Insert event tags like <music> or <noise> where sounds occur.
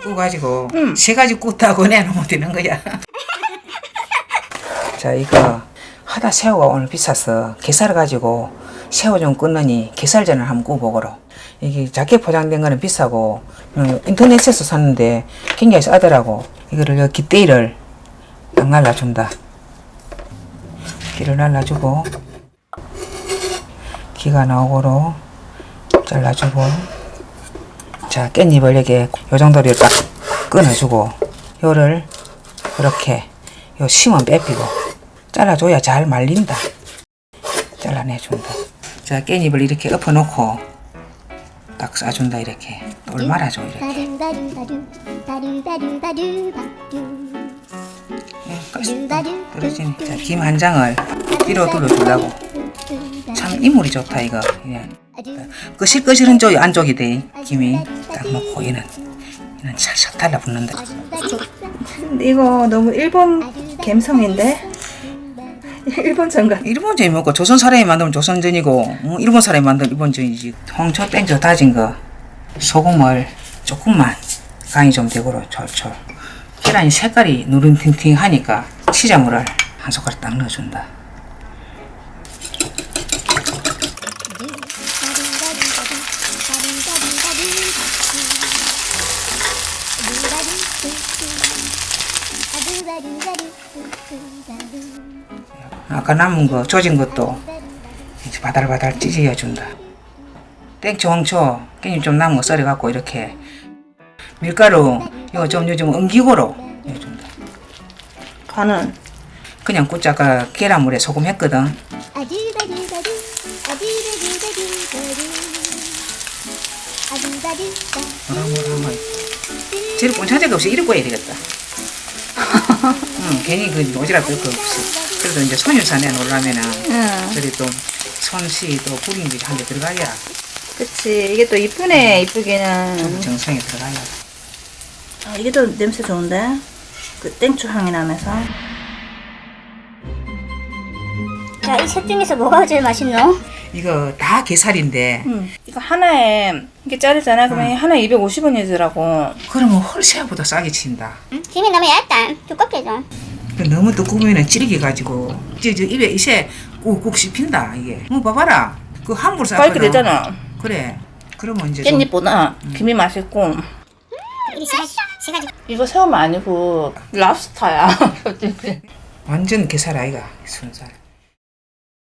구가지고 세 가지 굽다고 내놓으면 되는 거야. <laughs> 자 이거 하다 새우가 오늘 비싸서 게살 가지고 새우 좀 끊느니 게살전을 한번 구워보거라. 이게 작게 포장된 거는 비싸고 어, 인터넷에서 샀는데 굉장히 싸더라고. 이거를 여기 깃대를 딱 날라준다. 기를 날라주고 기가 나오고로 잘라주고 자 깻잎을 여기 요 정도로 딱 끊어주고 요를 이렇게 요 심은 빼피고 잘라줘야 잘 말린다. 잘라내준다. 자 깻잎을 이렇게 엎어놓고 딱 싸준다 이렇게. 똘 말아줘 이렇게. 자김 한 장을 뒤로 둘러주려고 참 이물이 좋다 이거 그냥 거실거실한 쪽이 안쪽이 돼 김이. 딱 넣고 얘는. 얘는 살살 달라붙는다. 근데 이거 너무 일본 감성인데? <laughs> 일본 전가 일본 전이 먹고? 조선 사람이 만들면 조선 전이고 어, 일본 사람이 만들면 일본 전이지. 홍초 땡저 다진 거. 소금을 조금만 간이 좀 되고로 철철 계란이 색깔이 누른팅팅하니까 치자물을 한 숟가락 딱 넣어준다 아까 남은 거 조진 것도 이제 바달바달 찢어야 준다. 땡초 홍초 깻잎 좀 남은 거 썰어 갖고 이렇게 밀가루 이거 좀 요즘 엉기고로 해준다. 간은 그냥 꽂자가 계란물에 소금 했거든. 아두다두다두 아두다두다두다두 아두다두다 뭐라 뭐 제일 꼰차제가 없이 이렇게 꿔야 되겠다. <laughs> 응, 괜히 그 오지랖 별거 없이. 그래도 이제 손유산에 놓으려면은 응 저리 또 손씨 또 구김이 한대 들어가야 그치 이게 또 이쁘네 이쁘기는 정성이 들어가야. 아, 이게 더 냄새 좋은데? 그 땡초 향이 나면서 자, 이셋 중에서 뭐가 제일 맛있노? 이거 다 게살인데 응. 이거 하나에 이게 짜리잖아 그러면 하나에 250원이더라고 그러면 헐새보다 싸게 친다. 김이 너무 얇다. 두껍게 좀. 그 너무 두꺼우면 찌르게 가지고 저, 저 입에 이새 꾹꾹 씹힌다 이게. 뭐 봐봐라. 그 함부로 싸거든. 빨게 되잖아 그래. 그러면 이제 좀 깻잎보다 김이 맛있고 이리 세 가지, 세 가지. 이거 새우만 아니고 랍스타야 완전 게살 아이가 순살.